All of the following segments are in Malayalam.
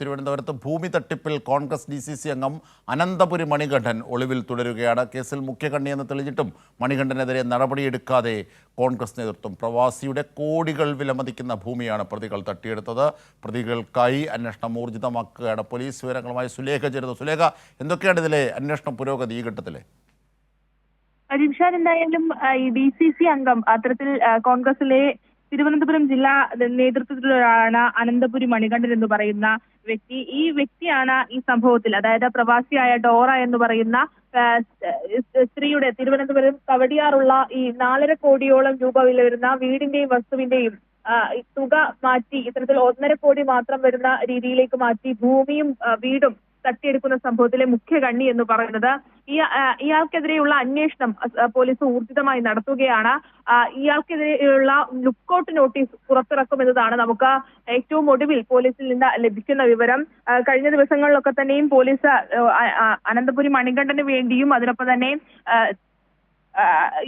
തിരുവനന്തപുരത്ത് ഭൂമി തട്ടിപ്പിൽ കോൺഗ്രസ് ഡി സി സി അംഗം അനന്തപുരി മണികണ്ഠൻ ഒളിവിൽ തുടരുകയാണ്. കേസിൽ മുഖ്യകണ്ണിയെന്ന് തെളിഞ്ഞിട്ടും മണികണ്ഠനെതിരെ നടപടിയെടുക്കാതെ കോൺഗ്രസ് നേതൃത്വം പ്രവാസിയുടെ കോടികൾ വിലമതിക്കുന്ന ഭൂമിയാണ് പ്രതികൾ തട്ടിയെടുത്തത്. പ്രതികൾക്കായി അന്വേഷണം ഊർജിതമാക്കുകയാണ് പോലീസ് വിവരങ്ങളുമായി സുലേഖ ചേരുന്നത് സുലേഖ എന്തൊക്കെയാണ് ഇതിലെ അന്വേഷണ പുരോഗതി ഈ ഘട്ടത്തിലെ? ജിംഷാൻ എന്തായാലും ഈ ഡി സി സി അംഗം അത്തരത്തിൽ കോൺഗ്രസിലെ തിരുവനന്തപുരം ജില്ലാ നേതൃത്വത്തിലൊരാളാണ് അനന്തപുരി മണികണ്ഠൻ എന്ന് പറയുന്ന വ്യക്തി. ഈ വ്യക്തിയാണ് ഈ സംഭവത്തിൽ അതായത് പ്രവാസിയായ ഡോറ എന്ന് പറയുന്ന സ്ത്രീയുടെ തിരുവനന്തപുരം കവടിയാറുള്ള ഈ നാലര കോടിയോളം രൂപ വില വരുന്ന വീടിന്റെയും വസ്തുവിന്റെയും തുക മാറ്റി ഇത്തരത്തിൽ ഒന്നര കോടി മാത്രം വരുന്ന രീതിയിലേക്ക് മാറ്റി ഭൂമിയും വീടും തട്ടിയെടുക്കുന്ന സംഭവത്തിലെ മുഖ്യ കണ്ണി എന്ന് പറയുന്നത് ഇയാൾക്കെതിരെയുള്ള അന്വേഷണം പോലീസ് ഊർജിതമായി നടത്തുകയാണ്. ഇയാൾക്കെതിരെയുള്ള ലുക്കൌട്ട് നോട്ടീസ് പുറത്തിറക്കുമെന്നതാണ് നമുക്ക് ഏറ്റവും ഒടുവിൽ പോലീസിൽ നിന്ന് ലഭിക്കുന്ന വിവരം. കഴിഞ്ഞ ദിവസങ്ങളിലൊക്കെ തന്നെയും പോലീസ് അനന്തപുരി മണികണ്ഠന് വേണ്ടിയും അതിനൊപ്പം തന്നെ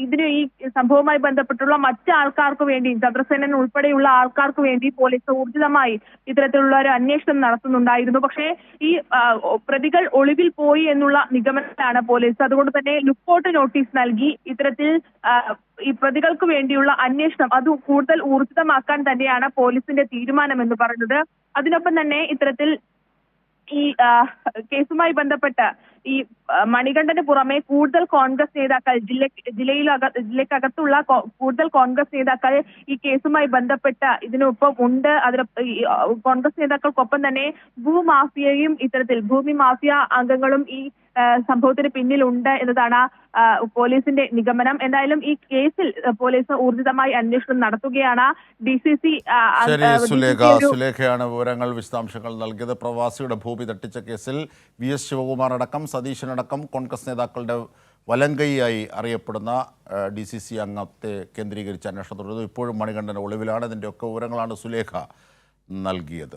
ഇതിന് ഈ സംഭവവുമായി ബന്ധപ്പെട്ടുള്ള മറ്റ് ആൾക്കാർക്ക് വേണ്ടി ചന്ദ്രസേനൻ ഉൾപ്പെടെയുള്ള ആൾക്കാർക്ക് വേണ്ടി പോലീസ് ഊർജിതമായി ഇത്തരത്തിലുള്ള ഒരു അന്വേഷണം നടത്തുന്നുണ്ടായിരുന്നു. പക്ഷേ ഈ പ്രതികൾ ഒളിവിൽ പോയി എന്നുള്ള നിഗമനത്തിലാണ് പോലീസ്. അതുകൊണ്ട് തന്നെ ലുക്കൌട്ട് നോട്ടീസ് നൽകി ഇത്തരത്തിൽ ഈ പ്രതികൾക്ക് വേണ്ടിയുള്ള അന്വേഷണം അത് കൂടുതൽ ഊർജിതമാക്കാൻ തന്നെയാണ് പോലീസിന്റെ തീരുമാനം എന്ന് പറഞ്ഞത് അതിനൊപ്പം തന്നെ ഇത്തരത്തിൽ ഈ കേസുമായി ബന്ധപ്പെട്ട് ഈ മണികണ്ഠന് പുറമെ കൂടുതൽ കോൺഗ്രസ് നേതാക്കൾ ജില്ല ജില്ലയിലക ജില്ലക്കകത്തുള്ള കൂടുതൽ കോൺഗ്രസ് നേതാക്കൾ ഈ കേസുമായി ബന്ധപ്പെട്ട ഇതിനൊപ്പം ഉണ്ട്. അതിന് കോൺഗ്രസ് നേതാക്കൾക്കൊപ്പം തന്നെ ഭൂമാഫിയയും ഇത്തരത്തിൽ ഭൂമി മാഫിയ അംഗങ്ങളും ഈ സംഭവത്തിന് പിന്നിലുണ്ട് എന്നതാണ് പോലീസിന്റെ നിഗമനം. എന്തായാലും ഈ കേസിൽ പോലീസ് ഊർജിതമായി അന്വേഷണം നടത്തുകയാണ്. D C C Sulekha. സുലേഖയാണ് വിവരങ്ങൾ വിശദാംശങ്ങൾ നൽകിയത്. പ്രവാസിയുടെ ഭൂമി തട്ടിച്ച കേസിൽ വി എസ് ശിവകുമാർ അടക്കം സതീശനടക്കം കോൺഗ്രസ് നേതാക്കളുടെ വലങ്കൈയായി അറിയപ്പെടുന്ന ഡി സി സി അംഗത്തെ കേന്ദ്രീകരിച്ച് അന്വേഷണം തുടരുന്നു. ഇപ്പോഴും മണികണ്ഠൻ ഒളിവിലാണ്. ഇതിന്റെയൊക്കെ വിവരങ്ങളാണ് സുലേഖ നൽകിയത്.